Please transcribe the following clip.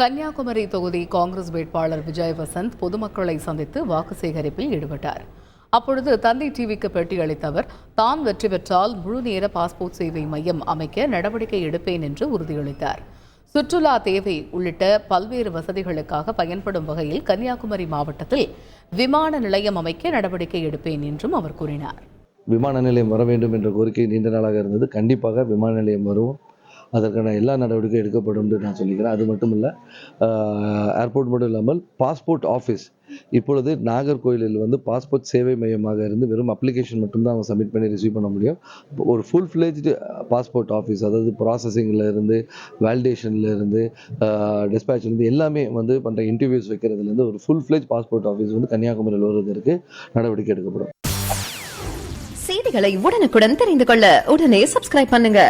கன்னியாகுமரி தொகுதி காங்கிரஸ் வேட்பாளர் விஜய் வசந்த் பொதுமக்களை சந்தித்து வாக்கு சேகரிப்பில் ஈடுபட்டார். அப்பொழுது தந்தை டிவிக்கு பேட்டியளித்த அவர் தான் வெற்றி பெற்றால் முழு நேர பாஸ்போர்ட் சேவை மையம் அமைக்க நடவடிக்கை எடுப்பேன் என்று உறுதியளித்தார். சுற்றுலா தேவை உள்ளிட்ட பல்வேறு வசதிகளுக்காக பயன்படும் வகையில் கன்னியாகுமரி மாவட்டத்தில் விமான நிலையம் அமைக்க நடவடிக்கை எடுப்பேன் என்றும் அவர் கூறினார். விமான நிலையம் வர வேண்டும் என்ற கோரிக்கை நீண்ட நாளாக இருந்தது. கண்டிப்பாக விமான நிலையம் வரும். அதற்கான எல்லா நடவடிக்கையும் எடுக்கப்படும் என்று நான் சொல்லிக்கிறேன். அது மட்டும் இல்லை ஏர்போர்ட் மட்டும் இல்லாமல் பாஸ்போர்ட் ஆஃபீஸ் இப்பொழுது நாகர்கோயிலில் வந்து பாஸ்போர்ட் சேவை மையமாக இருந்து வெறும் அப்ளிகேஷன் மட்டும்தான் அவங்க சப்மிட் பண்ணி ரிசீவ் பண்ண முடியும். ஒரு ஃபுல் ஃப்ளேஜ்டு பாஸ்போர்ட் ஆஃபீஸ் அதாவது ப்ராசஸிங்கில் இருந்து வேலிடேஷனில் இருந்து டிஸ்பேச்லேருந்து எல்லாமே வந்து பண்ணுற இன்டர்வியூஸ் வைக்கிறதுலேருந்து ஒரு ஃபுல் ஃப்ளேஜ் பாஸ்போர்ட் ஆஃபீஸ் வந்து கன்னியாகுமரியில் வருவதற்கு நடவடிக்கை எடுக்கப்படும். செய்திகளை உடனுக்குடன் தெரிந்து கொள்ள உடனே சப்ஸ்கிரைப் பண்ணுங்க.